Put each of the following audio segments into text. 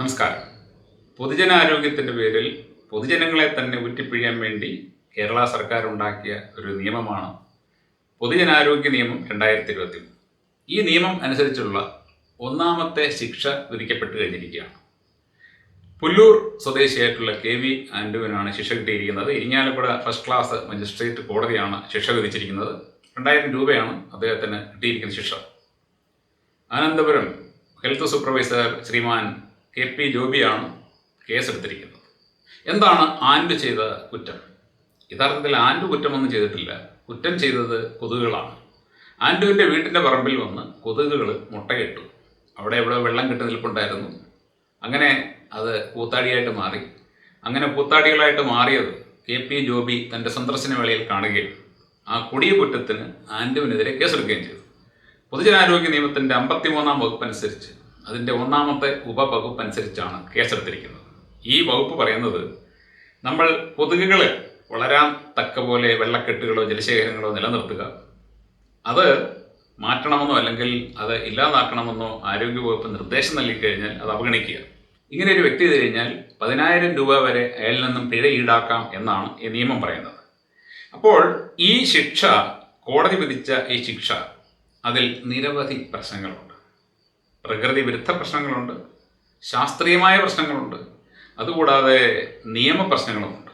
നമസ്കാരം. പൊതുജനാരോഗ്യത്തിന്റെ പേരിൽ പൊതുജനങ്ങളെ തന്നെ ഉറ്റിപ്പിഴിയാൻ വേണ്ടി കേരള സർക്കാർ ഉണ്ടാക്കിയ ഒരു നിയമമാണ് പൊതുജനാരോഗ്യ നിയമം രണ്ടായിരത്തി ഇരുപത്തി ഈ നിയമം അനുസരിച്ചുള്ള ഒന്നാമത്തെ ശിക്ഷ വിധിക്കപ്പെട്ട് കഴിഞ്ഞിരിക്കുകയാണ്. പുല്ലൂർ സ്വദേശിയായിട്ടുള്ള കെ വി ആൻഡുവിനാണ് ശിക്ഷ കിട്ടിയിരിക്കുന്നത്. ഇരിങ്ങാലക്കുട ഫസ്റ്റ് ക്ലാസ് മജിസ്ട്രേറ്റ് കോടതിയാണ് ശിക്ഷ വിധിച്ചിരിക്കുന്നത്. രണ്ടായിരം രൂപയാണ് അദ്ദേഹത്തിന് കിട്ടിയിരിക്കുന്ന ശിക്ഷ. അനന്തപുരം ഹെൽത്ത് സൂപ്പർവൈസർ ശ്രീമാൻ കെ പി ജോബിയാണ് കേസെടുത്തിരിക്കുന്നത്. എന്താണ് ആൻഡ് ചെയ്ത കുറ്റം? യഥാർത്ഥത്തിൽ ആൻഡ് കുറ്റമൊന്നും ചെയ്തിട്ടില്ല. കുറ്റം ചെയ്തത് കൊതുകുകളാണ്. ആൻഡുവിന്റെ വീട്ടിന്റെ പറമ്പിൽ വന്ന് കൊതുകുകൾ മുട്ടയിട്ടു. അവിടെ ഇവിടെ വെള്ളം കിട്ടി നിൽപ്പുണ്ടായിരുന്നു. അങ്ങനെ അത് പൂത്താടിയായിട്ട് മാറി. അങ്ങനെ പൂത്താടികളായിട്ട് മാറിയത് കെ പി ജോബി തന്റെ സന്ദർശന വേളയിൽ കാണുകയും ആ കൊടിയ കുറ്റത്തിന് ആൻഡുവിനെതിരെ കേസെടുക്കുകയും ചെയ്തു. പൊതുജനാരോഗ്യ നിയമത്തിന്റെ അമ്പത്തിമൂന്നാം വകുപ്പ് അനുസരിച്ച് അതിന്റെ ഒന്നാമത്തെ ഉപവകുപ്പ് അനുസരിച്ചാണ് കേസെടുത്തിരിക്കുന്നത് ഈ വകുപ്പ് പറയുന്നത് നമ്മൾ കൊതുകുകൾ വളരാൻ തക്ക പോലെ വെള്ളക്കെട്ടുകളോ ജലശേഖരങ്ങളോ നിലനിർത്തുക. അത് മാറ്റണമെന്നോ അല്ലെങ്കിൽ അത് ഇല്ലാതാക്കണമെന്നോ ആരോഗ്യവകുപ്പ് നിർദ്ദേശം നൽകിക്കഴിഞ്ഞാൽ അത് അവഗണിക്കുക. ഇങ്ങനെ ഒരു വ്യക്തി കഴിഞ്ഞാൽ പതിനായിരം രൂപ വരെ അയാളിൽ നിന്നും പിഴ ഈടാക്കാം എന്നാണ് ഈ നിയമം പറയുന്നത്. അപ്പോൾ ഈ ശിക്ഷ കോടതി വിധിച്ച ഈ ശിക്ഷ അതിൽ നിരവധി പ്രശ്നങ്ങളുണ്ട്. പ്രകൃതി വിരുദ്ധ പ്രശ്നങ്ങളുണ്ട് ശാസ്ത്രീയമായ പ്രശ്നങ്ങളുണ്ട് അതുകൂടാതെ നിയമ പ്രശ്നങ്ങളുമുണ്ട്.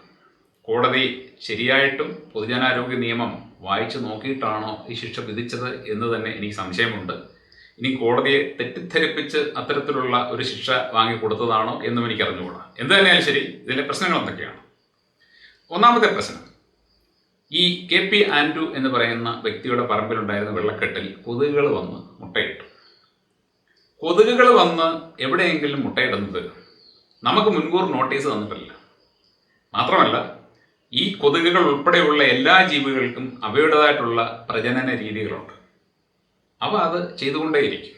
കോടതി ശരിയായിട്ടും പൊതുജനാരോഗ്യ നിയമം വായിച്ചു നോക്കിയിട്ടാണോ ഈ ശിക്ഷ വിധിച്ചത് എന്ന് തന്നെ എനിക്ക് സംശയമുണ്ട്. ഇനി കോടതിയെ തെറ്റിദ്ധരിപ്പിച്ച് അത്തരത്തിലുള്ള ഒരു ശിക്ഷ വാങ്ങിക്കൊടുത്തതാണോ എന്നും എനിക്ക് അറിഞ്ഞുകൂടാ എന്ത് തന്നെയാലും ശരി ഇതിലെ പ്രശ്നങ്ങൾ എന്തൊക്കെയാണ്? ഒന്നാമത്തെ പ്രശ്നം ഈ കെ പി ആൻഡ്രു എന്ന് പറയുന്ന വ്യക്തിയുടെ പറമ്പിലുണ്ടായിരുന്ന വെള്ളക്കെട്ടിൽ കൊതുകുകൾ വന്ന് മുട്ടയിട്ടു. കൊതുകുകൾ വന്ന് എവിടെയെങ്കിലും മുട്ടയിടുന്നത് നമുക്ക് മുൻകൂർ നോട്ടീസ് തന്നിട്ടില്ല. മാത്രമല്ല ഈ കൊതുകുകൾ ഉൾപ്പെടെയുള്ള എല്ലാ ജീവികൾക്കും അവയുടേതായിട്ടുള്ള പ്രജനന രീതികളുണ്ട്. അവ അത് ചെയ്തുകൊണ്ടേയിരിക്കും.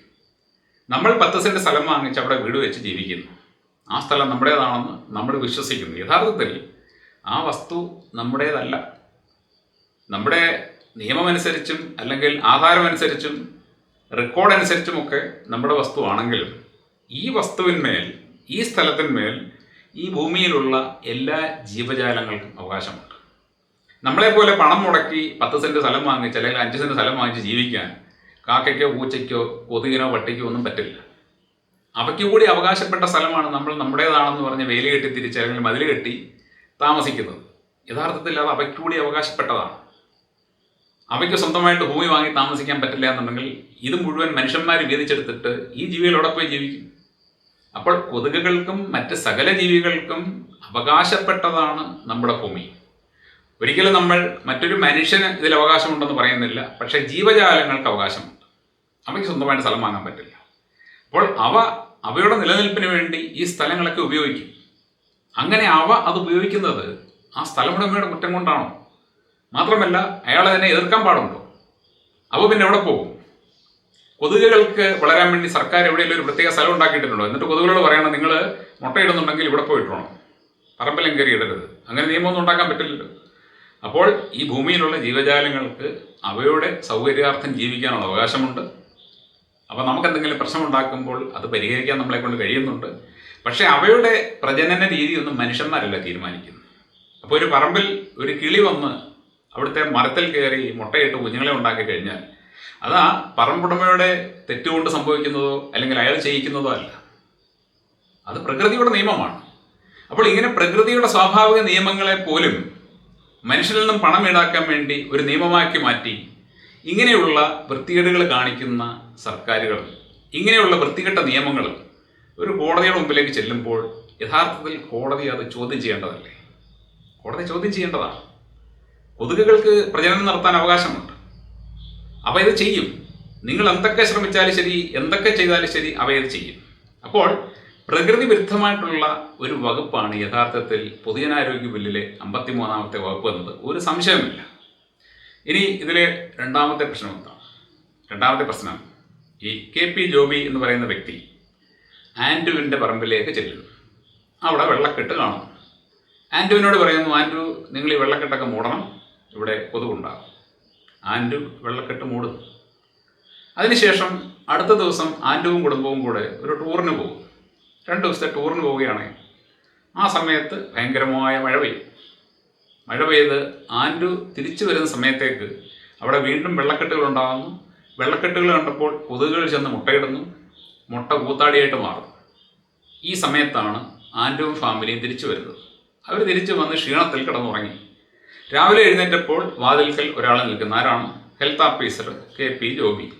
നമ്മൾ പത്ത് സെന്റ് സ്ഥലം വാങ്ങിച്ച് അവിടെ വീട് വെച്ച് ജീവിക്കുന്നു. ആ സ്ഥലം നമ്മുടേതാണെന്ന് നമ്മൾ വിശ്വസിക്കുന്നു. യഥാർത്ഥത്തിൽ ആ വസ്തു നമ്മുടേതല്ല. നമ്മുടെ നിയമമനുസരിച്ചും അല്ലെങ്കിൽ ആധാരമനുസരിച്ചും റെക്കോർഡ് അനുസരിച്ചുമൊക്കെ നമ്മുടെ വസ്തു ആണെങ്കിലും ഈ വസ്തുവിന്മേൽ ഈ സ്ഥലത്തിന്മേൽ ഈ ഭൂമിയിലുള്ള എല്ലാ ജീവജാലങ്ങൾക്കും അവകാശമുണ്ട്. നമ്മളെപ്പോലെ പണം മുടക്കി പത്ത് സെന്റ് സ്ഥലം വാങ്ങിച്ച് അല്ലെങ്കിൽ അഞ്ച് സെന്റ് സ്ഥലം വാങ്ങിച്ച് ജീവിക്കാൻ കാക്കയ്ക്കോ പൂച്ചയ്ക്കോ കൊതുകിനോ പട്ടിക്കോ ഒന്നും പറ്റില്ല. അവയ്ക്ക് കൂടി അവകാശപ്പെട്ട സ്ഥലമാണ് നമ്മൾ നമ്മുടേതാണെന്ന് പറഞ്ഞ് വേലി കെട്ടി തിരിച്ച് അല്ലെങ്കിൽ മതിൽ കെട്ടി താമസിക്കുന്നത്. യഥാർത്ഥത്തിൽ അത് അവയ്ക്ക് കൂടി അവകാശപ്പെട്ടതാണ്. അവയ്ക്ക് സ്വന്തമായിട്ട് ഭൂമി വാങ്ങി താമസിക്കാൻ പറ്റില്ല എന്നുണ്ടെങ്കിൽ ഇത് മുഴുവൻ മനുഷ്യന്മാർ വീതിച്ചെടുത്തിട്ട് ഈ ജീവികളോടെ പോയി ജീവിക്കും. അപ്പോൾ കൊതുകുകൾക്കും മറ്റ് സകല ജീവികൾക്കും അവകാശപ്പെട്ടതാണ് നമ്മുടെ ഭൂമി. ഒരിക്കലും നമ്മൾ മറ്റൊരു മനുഷ്യന് ഇതിൽ അവകാശമുണ്ടെന്ന് പറയുന്നില്ല പക്ഷേ ജീവജാലങ്ങൾക്ക് അവകാശമുണ്ട്. അവയ്ക്ക് സ്വന്തമായിട്ട് സ്ഥലം വാങ്ങാൻ പറ്റില്ല. അപ്പോൾ അവ അവയുടെ നിലനിൽപ്പിന് വേണ്ടി ഈ സ്ഥലങ്ങളൊക്കെ ഉപയോഗിക്കും. അങ്ങനെ അവ അത് ഉപയോഗിക്കുന്നത് ആ സ്ഥലമുടമയുടെ കുറ്റം കൊണ്ടാണോ? മാത്രമല്ല അയാൾ തന്നെ എതിർക്കാൻ പാടുണ്ടോ? അപ്പോൾ പിന്നെ എവിടെ പോകും? കൊതുകുകൾക്ക് വളരാൻ വേണ്ടി സർക്കാർ എവിടെയെങ്കിലും ഒരു പ്രത്യേക സ്ഥലം ഉണ്ടാക്കിയിട്ടുണ്ടോ? എന്നിട്ട് കൊതുകുകളോട് പറയണം നിങ്ങൾ മുട്ടയിടുന്നുണ്ടെങ്കിൽ ഇവിടെ പോയിട്ടോണം പറമ്പലം കയറി ഇടരുത്. അങ്ങനെ നിയമമൊന്നും ഉണ്ടാക്കാൻ പറ്റില്ലല്ലോ. അപ്പോൾ ഈ ഭൂമിയിലുള്ള ജീവജാലങ്ങൾക്ക് അവയുടെ സൗകര്യാർത്ഥം ജീവിക്കാനുള്ള അവകാശമുണ്ട്. അപ്പോൾ നമുക്ക് എന്തെങ്കിലും പ്രശ്നമുണ്ടാക്കുമ്പോൾ അത് പരിഹരിക്കാൻ നമ്മളെ കൊണ്ട് കഴിയുന്നുണ്ട്. പക്ഷേ അവയുടെ പ്രജനന രീതിയൊന്നും മനുഷ്യന്മാരല്ല തീരുമാനിക്കുന്നത്. അപ്പോൾ ഒരു പറമ്പിൽ ഒരു കിളി വന്ന് അവിടുത്തെ മരത്തിൽ കയറി മുട്ടയിട്ട് കുഞ്ഞുങ്ങളെ ഉണ്ടാക്കി കഴിഞ്ഞാൽ അതാ പറമ്പുടമയുടെ തെറ്റുകൊണ്ട് സംഭവിക്കുന്നതോ അല്ലെങ്കിൽ അയാൾ ചെയ്യിക്കുന്നതോ അല്ല. അത് പ്രകൃതിയുടെ നിയമമാണ്. അപ്പോൾ ഇങ്ങനെ പ്രകൃതിയുടെ സ്വാഭാവിക നിയമങ്ങളെ പോലും മനുഷ്യരിൽ നിന്നും പണം ഈടാക്കാൻ വേണ്ടി ഒരു നിയമമാക്കി മാറ്റി ഇങ്ങനെയുള്ള വൃത്തികേടുകൾ കാണിക്കുന്ന സർക്കാരുകൾ ഇങ്ങനെയുള്ള വൃത്തികെട്ട നിയമങ്ങൾ ഒരു കോടതിയുടെ മുമ്പിലേക്ക് ചെല്ലുമ്പോൾ യഥാർത്ഥത്തിൽ കോടതി അത് ചോദ്യം ചെയ്യേണ്ടതല്ലേ? കോടതി ചോദ്യം ചെയ്യേണ്ടതാണ്. കൊതുകുകൾക്ക് പ്രജനനം നടത്താൻ അവകാശമുണ്ട്. അവ ഇത് ചെയ്യും. നിങ്ങൾ എന്തൊക്കെ ശ്രമിച്ചാലും ശരി എന്തൊക്കെ ചെയ്താലും ശരി അവ ഇത് ചെയ്യും. അപ്പോൾ പ്രകൃതി വിരുദ്ധമായിട്ടുള്ള ഒരു വകുപ്പാണ് യഥാർത്ഥത്തിൽ പൊതുജനാരോഗ്യ ബില്ലിലെ അമ്പത്തിമൂന്നാമത്തെ വകുപ്പ് എന്നത്. ഒരു സംശയമില്ല ഇനി ഇതിലെ രണ്ടാമത്തെ പ്രശ്നം എന്താണ്? രണ്ടാമത്തെ പ്രശ്നം ഈ കെ പി ജോബി എന്ന് പറയുന്ന വ്യക്തി ആൻഡുവിന്റെ പറമ്പിലേക്ക് ചെല്ലുന്നു. അവിടെ വെള്ളക്കെട്ട് കാണുന്നു. ആൻഡുവിനോട് പറയുന്നു ആൻഡു നിങ്ങൾ ഈ വെള്ളക്കെട്ടൊക്കെ മൂടണം. ഇവിടെ കൊതുകുണ്ടാകും. ആൻഡു വെള്ളക്കെട്ട് മൂടുന്നു അതിനുശേഷം അടുത്ത ദിവസം ആൻഡുവും കുടുംബവും കൂടെ ഒരു ടൂറിന് പോകും. രണ്ട് ദിവസത്തെ ടൂറിന് പോവുകയാണെങ്കിൽ ആ സമയത്ത് ഭയങ്കരമായ മഴ പെയ്യും. മഴ പെയ്ത് ആൻഡു തിരിച്ചു വരുന്ന സമയത്തേക്ക് അവിടെ വീണ്ടും വെള്ളക്കെട്ടുകൾ ഉണ്ടാകുന്നു. വെള്ളക്കെട്ടുകൾ കണ്ടപ്പോൾ കൊതുകുകൾ ചെന്ന് മുട്ടയിടുന്നു. മുട്ട കൂത്താടിയായിട്ട് മാറും. ഈ സമയത്താണ് ആൻഡുവും ഫാമിലിയും തിരിച്ചു വരുന്നത്. അവർ തിരിച്ചു വന്ന് ക്ഷീണത്തിൽ കിടന്നുറങ്ങി. രാവിലെ എഴുന്നേറ്റപ്പോൾ വാതിൽക്കൽ ഒരാൾ നിൽക്കുന്ന ആരാണ്? Health officer K P Joby.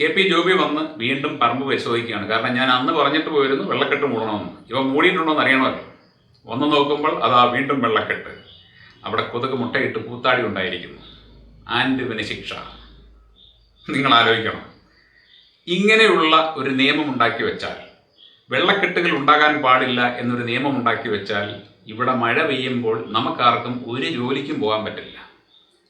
K P Joby വന്ന് വീണ്ടും പറമ്പ് പരിശോധിക്കുകയാണ്. കാരണം ഞാൻ അന്ന് പറഞ്ഞിട്ട് പോയിരുന്നു വെള്ളക്കെട്ട് മൂടണമെന്ന്. ഇവ മൂടിയിട്ടുണ്ടോ എന്ന് അറിയണമല്ലോ ഒന്ന് നോക്കുമ്പോൾ അതാ വീണ്ടും വെള്ളക്കെട്ട്. അവിടെ കൊതുക് മുട്ടയിട്ട് കൂത്താടി ഉണ്ടായിരിക്കുന്നു. ആൻഡ് ഇവന് ശിക്ഷ. നിങ്ങൾ ആലോചിക്കണം. ഇങ്ങനെയുള്ള ഒരു നിയമം ഉണ്ടാക്കി വെച്ചാൽ വെള്ളക്കെട്ടുകൾ ഉണ്ടാകാൻ പാടില്ല എന്നൊരു നിയമം ഉണ്ടാക്കി വെച്ചാൽ ഇവിടെ മഴ പെയ്യുമ്പോൾ നമുക്കാർക്കും ഒരു ജോലിക്കും പോകാൻ പറ്റില്ല.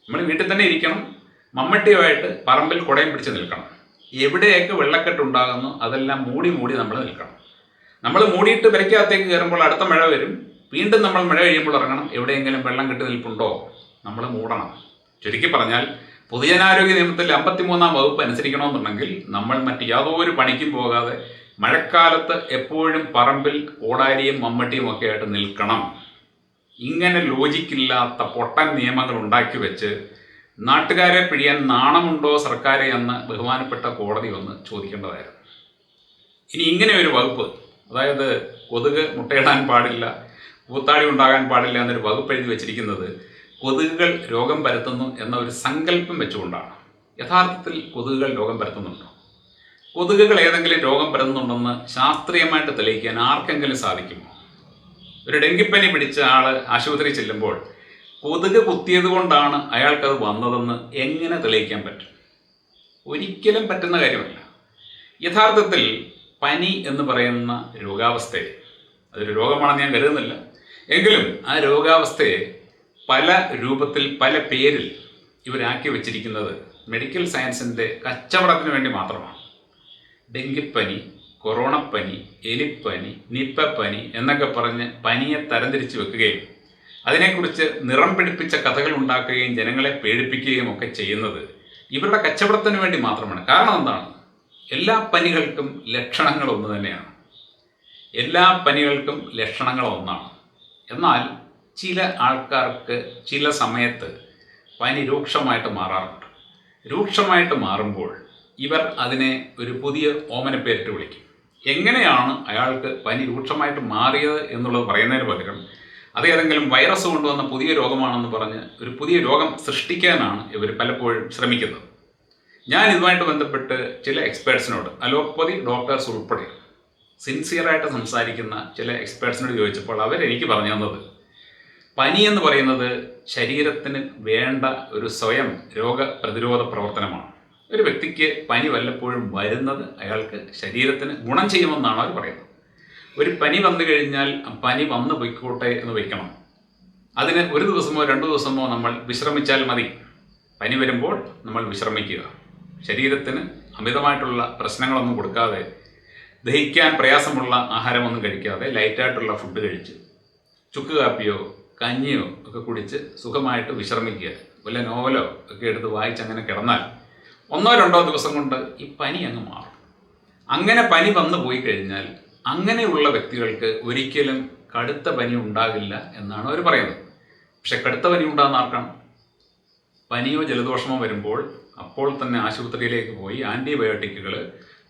നമ്മൾ വീട്ടിൽ തന്നെ ഇരിക്കണം. മമ്മട്ടിയുമായിട്ട് പറമ്പിൽ കുടയും പിടിച്ച് നിൽക്കണം. എവിടെയൊക്കെ വെള്ളക്കെട്ട് ഉണ്ടാകുന്നു അതെല്ലാം മൂടി മൂടി നമ്മൾ നിൽക്കണം. നമ്മൾ മൂടിയിട്ട് പെരയ്ക്കകത്തേക്ക് കയറുമ്പോൾ അടുത്ത മഴ വരും. വീണ്ടും നമ്മൾ മഴ കഴിയുമ്പോൾ ഇറങ്ങണം. എവിടെയെങ്കിലും വെള്ളം കെട്ടി നിൽപ്പുണ്ടോ നമ്മൾ മൂടണം. ചുരുക്കി പറഞ്ഞാൽ പൊതുജനാരോഗ്യ നിയമത്തിൽ അമ്പത്തിമൂന്നാം വകുപ്പ് അനുസരിക്കണമെന്നുണ്ടെങ്കിൽ നമ്മൾ മറ്റ് യാതൊരു പണിക്കും പോകാതെ മഴക്കാലത്ത് എപ്പോഴും പറമ്പിൽ ഓടാരിയും മമ്മട്ടിയും ഒക്കെ ആയിട്ട് നിൽക്കണം. ഇങ്ങനെ ലോജിക്കില്ലാത്ത പൊട്ടൻ നിയമങ്ങൾ ഉണ്ടാക്കി വെച്ച് നാട്ടുകാരെ പിഴിയാൻ നാണമുണ്ടോ സർക്കാരെ എന്ന് ബഹുമാനപ്പെട്ട കോടതി ഒന്ന് ചോദിക്കേണ്ടതായിരുന്നു. ഇനി ഇങ്ങനെ ഒരു വകുപ്പ് അതായത് കൊതുക് മുട്ടയിടാൻ പാടില്ല പൂത്താടി ഉണ്ടാകാൻ പാടില്ല എന്നൊരു വകുപ്പ് എഴുതി വെച്ചിരിക്കുന്നത് കൊതുകുകൾ രോഗം പരത്തുന്നു എന്ന ഒരു സങ്കല്പം വെച്ചുകൊണ്ടാണ്. യഥാർത്ഥത്തിൽ കൊതുകുകൾ രോഗം പരത്തുന്നുണ്ടോ? കൊതുകുകൾ ഏതെങ്കിലും രോഗം പരന്നുണ്ടെന്ന് ശാസ്ത്രീയമായിട്ട് തെളിയിക്കാൻ ആർക്കെങ്കിലും സാധിക്കുമോ? ഒരു ഡെങ്കിപ്പനി പിടിച്ച ആൾ ആശുപത്രിയിൽ ചെല്ലുമ്പോൾ കൊതുക് കുത്തിയത് കൊണ്ടാണ് അയാൾക്കത് വന്നതെന്ന് എങ്ങനെ തെളിയിക്കാൻ പറ്റും? ഒരിക്കലും പറ്റുന്ന കാര്യമല്ല. യഥാർത്ഥത്തിൽ പനി എന്ന് പറയുന്ന രോഗാവസ്ഥയെ അതൊരു രോഗമാണെന്ന് ഞാൻ കരുതുന്നില്ല. എങ്കിലും ആ രോഗാവസ്ഥയെ പല രൂപത്തിൽ പല പേരിൽ ഇവരാക്കി വച്ചിരിക്കുന്നത് മെഡിക്കൽ സയൻസിന്റെ കച്ചവടത്തിന് വേണ്ടി മാത്രമാണ്. ഡെങ്കിപ്പനി കൊറോണപ്പനി എലിപ്പനി നിപ്പപ്പനി എന്നൊക്കെ പറഞ്ഞ് പനിയെ തരംതിരിച്ച് വെക്കുകയും അതിനെക്കുറിച്ച് നിറം പിടിപ്പിച്ച കഥകൾ ഉണ്ടാക്കുകയും ജനങ്ങളെ പേടിപ്പിക്കുകയും ഒക്കെ ചെയ്യുന്നത് ഇവരുടെ കച്ചവടത്തിന് വേണ്ടി മാത്രമാണ്. കാരണം എന്താണ്? എല്ലാ പനികൾക്കും ലക്ഷണങ്ങൾ ഒന്ന് തന്നെയാണ്. എല്ലാ പനികൾക്കും ലക്ഷണങ്ങൾ ഒന്നാണ്. എന്നാൽ ചില ആൾക്കാർക്ക് ചില സമയത്ത് പനി രൂക്ഷമായിട്ട് മാറാറുണ്ട്. രൂക്ഷമായിട്ട് മാറുമ്പോൾ ഇവർ അതിനെ ഒരു പുതിയ ഓമനപ്പേരിട്ട് വിളിക്കും. എങ്ങനെയാണ് അയാൾക്ക് പനി രൂക്ഷമായിട്ട് മാറിയത് എന്നുള്ളത് പറയുന്നതിന് പകരം അത് ഏതെങ്കിലും വൈറസ് കൊണ്ടുവന്ന പുതിയ രോഗമാണെന്ന് പറഞ്ഞ് ഒരു പുതിയ രോഗം സൃഷ്ടിക്കാനാണ് ഇവർ പലപ്പോഴും ശ്രമിക്കുന്നത്. ഞാൻ ഇതുമായിട്ട് ബന്ധപ്പെട്ട് ചില എക്സ്പേർട്സിനോട് അലോപ്പതി ഡോക്ടേഴ്സ് ഉൾപ്പെടെ സിൻസിയറായിട്ട് സംസാരിക്കുന്ന ചില എക്സ്പേർട്സിനോട് ചോദിച്ചപ്പോൾ അവരെനിക്ക് പറഞ്ഞു തന്നത് പനി എന്ന് പറയുന്നത് ശരീരത്തിന് വേണ്ട ഒരു സ്വയം രോഗപ്രതിരോധ പ്രവർത്തനമാണ്. ഒരു വ്യക്തിക്ക് പനി വല്ലപ്പോഴും വരുന്നത് അയാൾക്ക് ശരീരത്തിന് ഗുണം ചെയ്യുമെന്നാണ് അവർ പറയുന്നത്. ഒരു പനി വന്നു കഴിഞ്ഞാൽ പനി വന്നു പൊയ്ക്കോട്ടെ എന്ന് വയ്ക്കണം. അതിന് ഒരു ദിവസമോ രണ്ട് ദിവസമോ നമ്മൾ വിശ്രമിച്ചാൽ മതി. പനി വരുമ്പോൾ നമ്മൾ വിശ്രമിക്കുക. ശരീരത്തിന് അമിതമായിട്ടുള്ള പ്രശ്നങ്ങളൊന്നും കൊടുക്കാതെ ദഹിക്കാൻ പ്രയാസമുള്ള ആഹാരമൊന്നും കഴിക്കാതെ ലൈറ്റായിട്ടുള്ള ഫുഡ് കഴിച്ച് ചുക്ക് കാപ്പിയോ കഞ്ഞിയോ ഒക്കെ കുടിച്ച് സുഖമായിട്ട് വിശ്രമിക്കുക. വല്ല നോവലോ ഒക്കെ എടുത്ത് വായിച്ച് അങ്ങനെ കിടന്നാൽ ഒന്നോ രണ്ടോ ദിവസം കൊണ്ട് ഈ പനി അങ്ങ് മാറും. അങ്ങനെ പനി വന്നു പോയി കഴിഞ്ഞാൽ അങ്ങനെയുള്ള വ്യക്തികൾക്ക് ഒരിക്കലും കടുത്ത പനി ഉണ്ടാകില്ല എന്നാണ് അവർ പറയുന്നത്. പക്ഷെ കടുത്ത പനി ഉണ്ടാകുന്ന ആർക്കാണ്? പനിയോ ജലദോഷമോ വരുമ്പോൾ അപ്പോൾ തന്നെ ആശുപത്രിയിലേക്ക് പോയി ആന്റിബയോട്ടിക്കുകൾ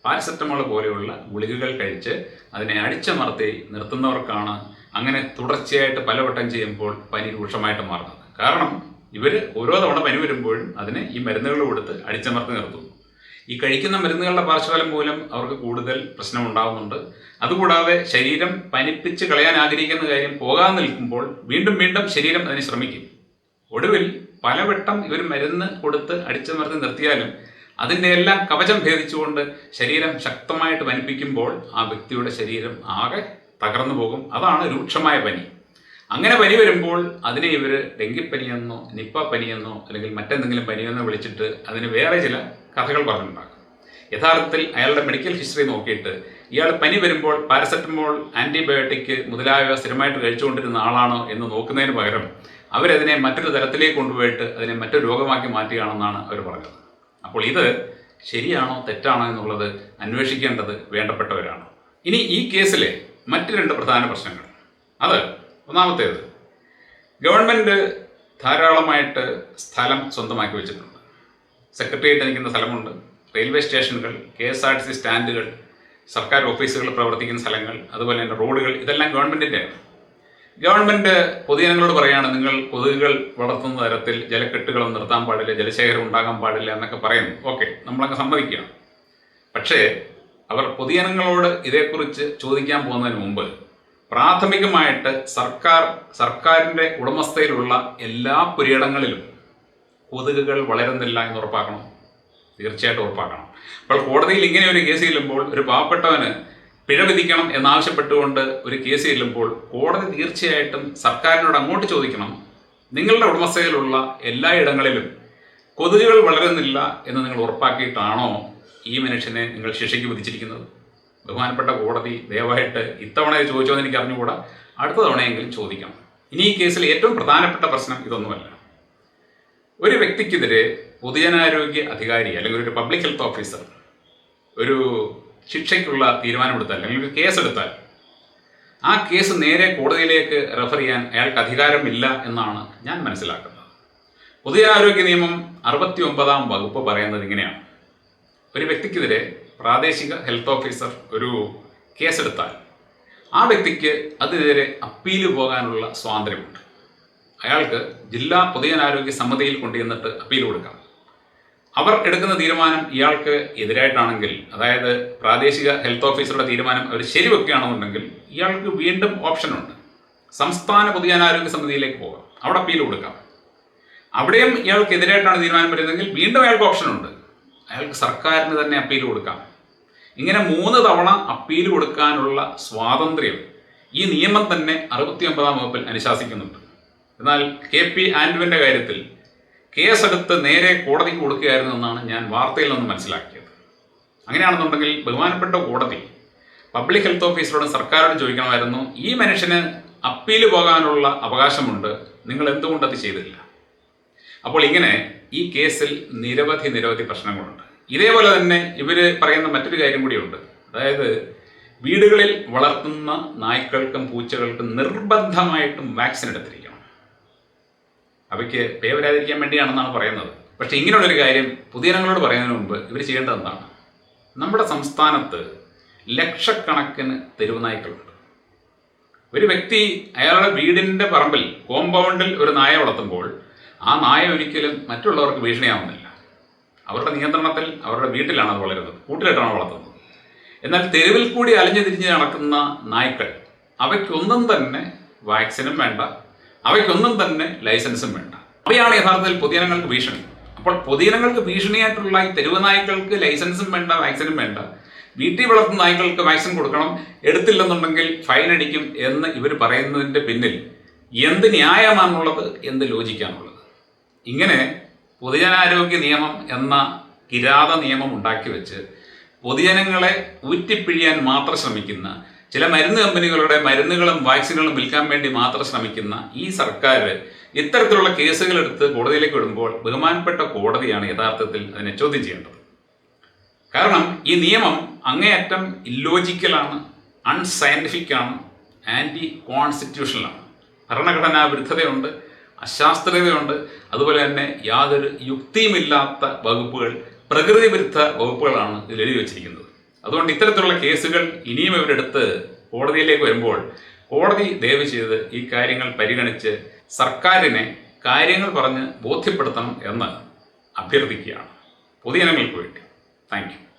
പാരസെറ്റമോൾ പോലെയുള്ള ഗുളികകൾ കഴിച്ച് അതിനെ അടിച്ചമർത്തി നിർത്തുന്നവർക്കാണ് അങ്ങനെ തുടർച്ചയായിട്ട് പലവട്ടം ചെയ്യുമ്പോൾ പനി രൂക്ഷമായിട്ട് മാറുന്നത്. കാരണം ഇവർ ഓരോ തവണ പനി വരുമ്പോഴും അതിനെ ഈ മരുന്നുകൾ കൊടുത്ത് അടിച്ചമർത്തി നിർത്തുന്നു. ഈ കഴിക്കുന്ന മരുന്നുകളുടെ പാർശ്വഫലം മൂലം അവർക്ക് കൂടുതൽ പ്രശ്നം ഉണ്ടാകുന്നുണ്ട് അതുകൂടാതെ ശരീരം പനിപ്പിച്ച് കളയാൻ ആഗ്രഹിക്കുന്ന കാര്യം പോകാൻ നിൽക്കുമ്പോൾ വീണ്ടും വീണ്ടും ശരീരം അതിന് ശ്രമിക്കും. ഒടുവിൽ പലവട്ടം ഇവർ മരുന്ന് കൊടുത്ത് അടിച്ചമർത്തി നിർത്തിയാലും അതിന്റെ എല്ലാം കവചം ഭേദിച്ചുകൊണ്ട് ശരീരം ശക്തമായിട്ട് പനിപ്പിക്കുമ്പോൾ ആ വ്യക്തിയുടെ ശരീരം ആകെ തകർന്നു പോകും. അതാണ് രൂക്ഷമായ പനി. അങ്ങനെ പനി വരുമ്പോൾ അതിനെ ഇവർ ഡെങ്കിപ്പനിയെന്നോ നിപ്പ പനിയെന്നോ അല്ലെങ്കിൽ മറ്റെന്തെങ്കിലും പനിയെന്നോ വിളിച്ചിട്ട് അതിന് വേറെ ചില കഥകൾ പറഞ്ഞുണ്ടാക്കും യഥാർത്ഥത്തിൽ അയാളുടെ മെഡിക്കൽ ഹിസ്റ്ററി നോക്കിയിട്ട് ഇയാൾ പനി വരുമ്പോൾ പാരസെറ്റമോൾ ആന്റിബയോട്ടിക് മുതലായവ സ്ഥിരമായിട്ട് കഴിച്ചുകൊണ്ടിരുന്ന ആളാണോ എന്ന് നോക്കുന്നതിന് പകരം അവരതിനെ മറ്റൊരു തരത്തിലേക്ക് കൊണ്ടുപോയിട്ട് അതിനെ മറ്റൊരു രോഗമാക്കി മാറ്റുകയാണെന്നാണ് അവർ പറഞ്ഞത്. അപ്പോൾ ഇത് ശരിയാണോ തെറ്റാണോ എന്നുള്ളത് അന്വേഷിക്കേണ്ടത് വേണ്ടപ്പെട്ടവരാണ്. ഇനി ഈ കേസിലെ മറ്റ് രണ്ട് പ്രധാന പ്രശ്നങ്ങൾ. അത് ഒന്നാമത്തേത് ഗവൺമെന്റ് ധാരാളമായിട്ട് സ്ഥലം സ്വന്തമാക്കി വെച്ചിട്ടുണ്ട്. സെക്രട്ടേറിയറ്റ് നിൽക്കുന്ന സ്ഥലമുണ്ട്. റെയിൽവേ സ്റ്റേഷനുകൾ K S R T C സ്റ്റാൻഡുകൾ സർക്കാർ ഓഫീസുകൾ പ്രവർത്തിക്കുന്ന സ്ഥലങ്ങൾ അതുപോലെ തന്നെ റോഡുകൾ ഇതെല്ലാം ഗവൺമെന്റിന്റെയാണ് ഗവൺമെന്റ് പൊതുജനങ്ങളോട് പറയുകയാണ് നിങ്ങൾ കൊതുകുകൾ വളർത്തുന്ന തരത്തിൽ ജലക്കെട്ടുകളും നിർത്താൻ പാടില്ല ജലശേഖരം ഉണ്ടാകാൻ പാടില്ല എന്നൊക്കെ പറയുന്നു. ഓക്കെ നമ്മളങ്ങ് സമ്മതിക്കുകയാണ്. പക്ഷേ അവർ പൊതുജനങ്ങളോട് ഇതേക്കുറിച്ച് ചോദിക്കാൻ പോകുന്നതിന് മുമ്പ് പ്രാഥമികമായിട്ട് സർക്കാർ സർക്കാരിന്റെ ഉടമസ്ഥയിലുള്ള എല്ലാ പുരയിടങ്ങളിലും കൊതുകുകൾ വളരുന്നില്ല എന്ന് ഉറപ്പാക്കണം. തീർച്ചയായിട്ടും ഉറപ്പാക്കണം. അപ്പോൾ കോടതിയിൽ ഇങ്ങനെ ഒരു കേസ് ചെല്ലുമ്പോൾ ഒരു പാവപ്പെട്ടവന് പിഴ വിധിക്കണം എന്നാവശ്യപ്പെട്ടുകൊണ്ട് ഒരു കേസ് ചെല്ലുമ്പോൾ കോടതി തീർച്ചയായിട്ടും സർക്കാരിനോട് അങ്ങോട്ട് ചോദിക്കണം നിങ്ങളുടെ ഉടമസ്ഥയിലുള്ള എല്ലാ ഇടങ്ങളിലും കൊതുകുകൾ വളരുന്നില്ല എന്ന് നിങ്ങൾ ഉറപ്പാക്കിയിട്ടാണോ ഈ മനുഷ്യനെ നിങ്ങൾ ശിക്ഷയ്ക്ക് വിധിച്ചിരിക്കുന്നത്? ബഹുമാനപ്പെട്ട കോടതി ദയവായിട്ട് ഇത്തവണ ചോദിച്ചോ എന്ന് എനിക്ക് അറിഞ്ഞുകൂടാ? അടുത്ത തവണയെങ്കിലും ചോദിക്കണം ഇനി ഈ കേസിൽ ഏറ്റവും പ്രധാനപ്പെട്ട പ്രശ്നം ഇതൊന്നുമല്ല. ഒരു വ്യക്തിക്കെതിരെ പൊതുജനാരോഗ്യ അധികാരി അല്ലെങ്കിൽ ഒരു പബ്ലിക് ഹെൽത്ത് ഓഫീസർ ഒരു ശിക്ഷയ്ക്കുള്ള തീരുമാനമെടുത്താൽ അല്ലെങ്കിൽ ഒരു കേസ് എടുത്താൽ ആ കേസ് നേരെ കോടതിയിലേക്ക് റെഫർ ചെയ്യാൻ അയാൾക്ക് അധികാരമില്ല എന്നാണ് ഞാൻ മനസ്സിലാക്കുന്നത്. പൊതുജനാരോഗ്യ നിയമം അറുപത്തി ഒമ്പതാം വകുപ്പ് പറയുന്നത് ഇങ്ങനെയാണ്. ഒരു വ്യക്തിക്കെതിരെ പ്രാദേശിക ഹെൽത്ത് ഓഫീസർ ഒരു കേസെടുത്താൽ ആ വ്യക്തിക്ക് അതിനെതിരെ അപ്പീൽ പോകാനുള്ള സ്വാതന്ത്ര്യമുണ്ട്. അയാൾക്ക് ജില്ലാ പൊതുജനാരോഗ്യ സമിതിയിൽ കൊണ്ടുചെന്നിട്ട് അപ്പീൽ കൊടുക്കാം. അവർ എടുക്കുന്ന തീരുമാനം ഇയാൾക്ക് എതിരായിട്ടാണെങ്കിൽ അതായത് പ്രാദേശിക ഹെൽത്ത് ഓഫീസറുടെ തീരുമാനം അവർ ശരിവെക്കുകയാണെന്നുണ്ടെങ്കിൽ ഇയാൾക്ക് വീണ്ടും ഓപ്ഷനുണ്ട് സംസ്ഥാന പൊതുജനാരോഗ്യ സമിതിയിലേക്ക് പോകാം. അവിടെ അപ്പീൽ കൊടുക്കാം. അവിടെയും ഇയാൾക്ക് എതിരായിട്ടാണ് തീരുമാനം വരുന്നതെങ്കിൽ വീണ്ടും അയാൾക്ക് ഓപ്ഷനുണ്ട് അയാൾക്ക് സർക്കാരിന് തന്നെ അപ്പീൽ കൊടുക്കാം. ഇങ്ങനെ മൂന്ന് തവണ അപ്പീൽ കൊടുക്കാനുള്ള സ്വാതന്ത്ര്യം ഈ നിയമം തന്നെ അറുപത്തി ഒമ്പതാം വകുപ്പിൽ അനുശാസിക്കുന്നുണ്ട്. എന്നാൽ കെ പി ആൻഡുവിന്റെ കാര്യത്തിൽ കേസെടുത്ത് നേരെ കോടതിക്ക് കൊടുക്കുകയായിരുന്നു എന്നാണ് ഞാൻ വാർത്തയിൽ നിന്ന് മനസ്സിലാക്കിയത്. അങ്ങനെയാണെന്നുണ്ടെങ്കിൽ ബഹുമാനപ്പെട്ട കോടതി പബ്ലിക് ഹെൽത്ത് ഓഫീസറോടും സർക്കാരോടും ചോദിക്കണമായിരുന്നു ഈ മനുഷ്യന് അപ്പീൽ പോകാനുള്ള അവകാശമുണ്ട് നിങ്ങൾ എന്തുകൊണ്ട് അത് ചെയ്തില്ല? അപ്പോൾ ഇങ്ങനെ ഈ കേസിൽ നിരവധി നിരവധി പ്രശ്നങ്ങളുണ്ട്. ഇതേപോലെ തന്നെ ഇവർ പറയുന്ന മറ്റൊരു കാര്യം കൂടിയുണ്ട്. അതായത് വീടുകളിൽ വളർത്തുന്ന നായ്ക്കൾക്കും പൂച്ചകൾക്കും നിർബന്ധമായിട്ടും വാക്സിൻ എടുത്തിരിക്കണം. അവയ്ക്ക് പേ വരാതിരിക്കാൻ വേണ്ടിയാണെന്നാണ് പറയുന്നത്. പക്ഷേ ഇങ്ങനെയുള്ളൊരു കാര്യം പുതിയനങ്ങളോട് പറയുന്നതിന് മുമ്പ് ഇവർ ചെയ്യേണ്ടത് എന്താണ്? നമ്മുടെ സംസ്ഥാനത്ത് ലക്ഷക്കണക്കിന് തെരുവ് നായ്ക്കളുണ്ട്. ഒരു വ്യക്തി അയാളുടെ വീടിന്റെ പറമ്പിൽ കോമ്പൗണ്ടിൽ ഒരു നായ വളർത്തുമ്പോൾ ആ നായ ഒരിക്കലും മറ്റുള്ളവർക്ക് ഭീഷണിയാവുന്നില്ല. അവരുടെ നിയന്ത്രണത്തിൽ അവരുടെ വീട്ടിലാണ് അത് വളരുന്നത്. കൂട്ടിലിട്ടാണ് വളർത്തുന്നത്. എന്നാൽ തെരുവിൽ കൂടി അലഞ്ഞു തിരിഞ്ഞ് നടക്കുന്ന നായ്ക്കൾ അവയ്ക്കൊന്നും തന്നെ വാക്സിനും വേണ്ട അവയ്ക്കൊന്നും തന്നെ ലൈസൻസും വേണ്ട. അവയാണ് യഥാർത്ഥത്തിൽ പൊതുജനങ്ങൾക്ക് ഭീഷണി. അപ്പോൾ പൊതുജനങ്ങൾക്ക് ഭീഷണിയായിട്ടുള്ള ഈ തെരുവ് നായ്ക്കൾക്ക് ലൈസൻസും വേണ്ട വാക്സിനും വേണ്ട. വീട്ടിൽ വളർത്തുന്ന നായ്ക്കൾക്ക് വാക്സിൻ കൊടുക്കണം എടുത്തില്ലെന്നുണ്ടെങ്കിൽ ഫൈൻ അടിക്കും എന്ന് ഇവർ പറയുന്നതിന്റെ പിന്നിൽ എന്ത് ന്യായമാണുള്ളത് എന്ത് ലോജിക്കാണുള്ളത്? ഇങ്ങനെ പൊതുജനാരോഗ്യ നിയമം എന്ന കിരാത നിയമം ഉണ്ടാക്കി വെച്ച് പൊതുജനങ്ങളെ ഊറ്റിപ്പിഴിയാൻ മാത്രം ശ്രമിക്കുന്ന ചില മരുന്ന് കമ്പനികളുടെ മരുന്നുകളും വാക്സിനുകളും വിൽക്കാൻ വേണ്ടി മാത്രം ശ്രമിക്കുന്ന ഈ സർക്കാർ ഇത്തരത്തിലുള്ള കേസുകൾ എടുത്ത് കോടതിയിലേക്ക് വിടുമ്പോൾ ബഹുമാനപ്പെട്ട കോടതിയാണ് യഥാർത്ഥത്തിൽ അതിനെ ചോദ്യം ചെയ്യേണ്ടത്. കാരണം ഈ നിയമം അങ്ങേയറ്റം ഇല്ലോജിക്കലാണ് അൺസയന്റിഫിക്കാണ് ആന്റി കോൺസ്റ്റിറ്റ്യൂഷനിലാണ് ഭരണഘടനാ വിരുദ്ധതയുണ്ട് അശാസ്ത്രീയതയുണ്ട്. അതുപോലെ തന്നെ യാതൊരു യുക്തിയുമില്ലാത്ത വകുപ്പുകൾ പ്രകൃതി വിരുദ്ധ വകുപ്പുകളാണ് ഇതിൽ എഴുതി വച്ചിരിക്കുന്നത്. അതുകൊണ്ട് ഇത്തരത്തിലുള്ള കേസുകൾ ഇനിയും ഇവരെടുത്ത് കോടതിയിലേക്ക് വരുമ്പോൾ കോടതി ദയവ് ചെയ്ത് ഈ കാര്യങ്ങൾ പരിഗണിച്ച് സർക്കാരിനെ കാര്യങ്ങൾ പറഞ്ഞ് ബോധ്യപ്പെടുത്തണം എന്ന് അഭ്യർത്ഥിക്കുകയാണ്. പൊതുജനങ്ങൾക്ക് വേണ്ടി. താങ്ക്